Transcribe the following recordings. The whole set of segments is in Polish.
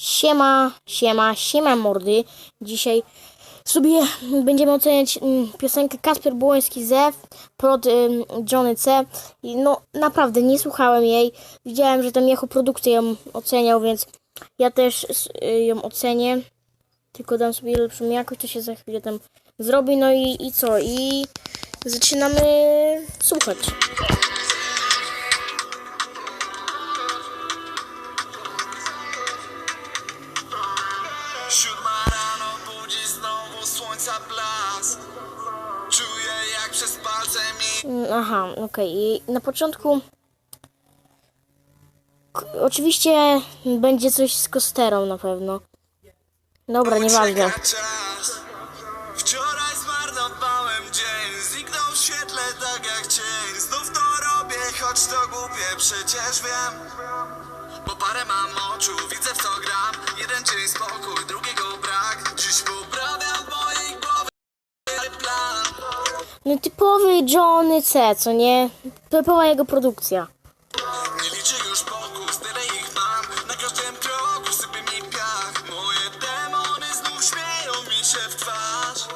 Siema, siema, siema mordy. Dzisiaj sobie będziemy oceniać mm, piosenkę Kasper Błoński Zew prod Johnny C. No naprawdę nie słuchałem jej. Widziałem, że tam jako produkcja ją oceniał, więc ja też y, ją ocenię. Tylko dam sobie lepszą jakość, to się za chwilę tam zrobi. No i, i co? I zaczynamy słuchać. Aha, okej. I Na początku. Oczywiście będzie coś z kosterą na pewno. Dobra, nieważne. Wczoraj zmarnowałem dzień Zniknął w świetle tak jak cień Znów to robię, choć to głupie przecież wiem Bo parę mam oczu, widzę w co gram Jeden dzień spokój, No typowy Johnny C, co nie? Typowa jego produkcja. Nie liczę już pokus, tyle ich mam Na każdym kroku sypie mi piach Moje demony znów śmieją mi się w twarz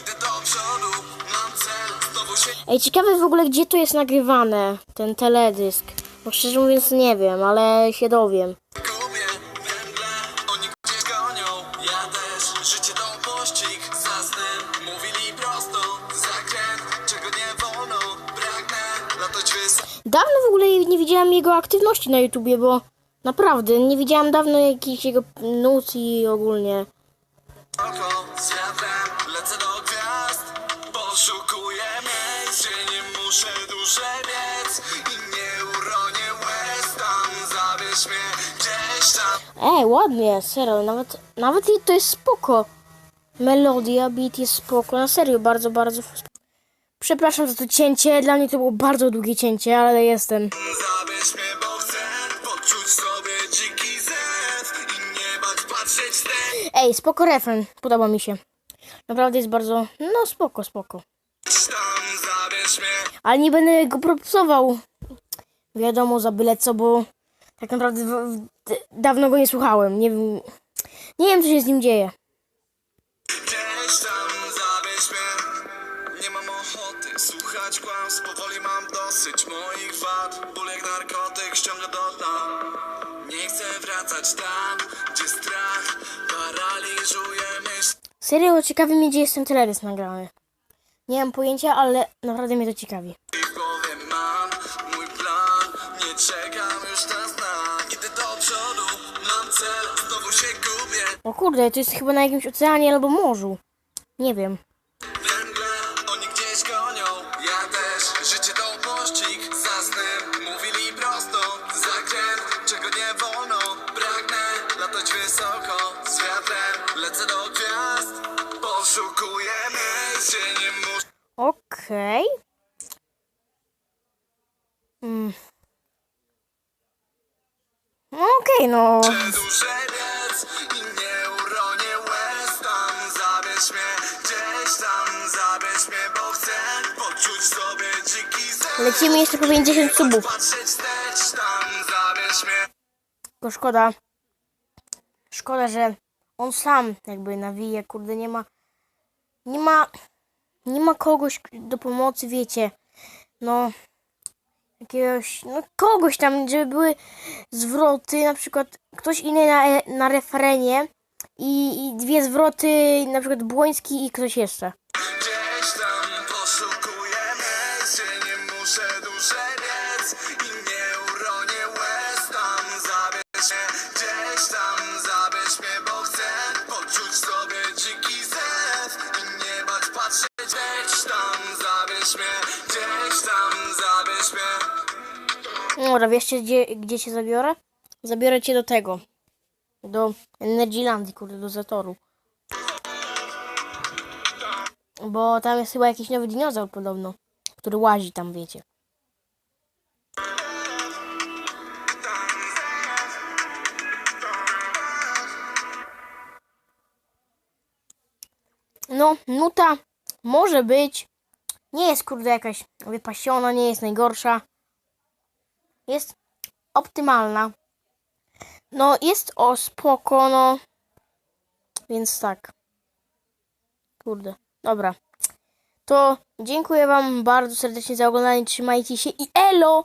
Idę do przodu, mam cel Znowu się Ej, ciekawe w ogóle gdzie to jest nagrywane, ten teledysk. Bo szczerze mówiąc nie wiem, ale się dowiem. Dawno w ogóle nie widziałam jego aktywności na YouTubie, bo naprawdę nie widziałam dawno jakichś jego nut i ogólnie. z wiatrem Lecę do gwiazd Poszukuję miejsc Gdzie nie muszę dłużej biec I nie uronię łez Tam zabierz mnie gdzieś tam Ej, ładnie, serio, nawet, nawet i to jest spoko. Melodia, beat jest spoko, na serio, bardzo, bardzo spoko. Przepraszam za to cięcie, dla mnie to było bardzo długie cięcie, ale jestem. Zabierz mnie, bo chcę Poczuć sobie dziki zew I nie bać patrzeć w ten Ej, spoko refren, podoba mi się. Naprawdę jest bardzo, no spoko, spoko. Tam zabierz mnie Ale nie będę go propsował, wiadomo, za byle co, bo tak naprawdę w, w, d- dawno go nie słuchałem. Nie wiem, nie wiem, co się z nim dzieje. Słuchać kłamstw Powoli mam dosyć moich wad Ból jak narkotyk ściąga do dna Nie chcę wracać tam Gdzie strach paraliżuje myśl Serio, ciekawi mnie, gdzie jest ten teledysk nagrany. Nie mam pojęcia, ale naprawdę mnie to ciekawi. w głowie mam mój plan Nie czekam już na znak Idę do przodu, mam cel Znowu się gubię O kurde, to jest chyba na jakimś oceanie albo morzu. Nie wiem. Latać wysoko, z wiatrem Lecę do gwiazd Poszukuję miejsc, gdzie nie muszę Okej. Mm. No Okej, no. dziki zew Lecimy jeszcze po 50 subów. Tylko szkoda. Szkoda, że on sam jakby nawija, kurde, nie ma. Nie ma. Nie ma kogoś do pomocy, wiecie. No. Jakiegoś. No kogoś tam, żeby były zwroty, na przykład ktoś inny na, na. I, I dwie zwroty, na przykład Błoński i ktoś jeszcze. Dobra, wiecie gdzie, gdzie cię zabiorę? Zabiorę cię do tego. Do Energylandii, kurde, do Zatoru. Bo tam jest chyba jakiś nowy dinozaur podobno, który łazi tam, wiecie. No, nuta może być. Nie jest kurde jakaś wypasiona, nie jest najgorsza jest optymalna. No, jest o spoko, no. Więc tak. Kurde. Dobra. To dziękuję wam bardzo serdecznie za oglądanie. Trzymajcie się i elo!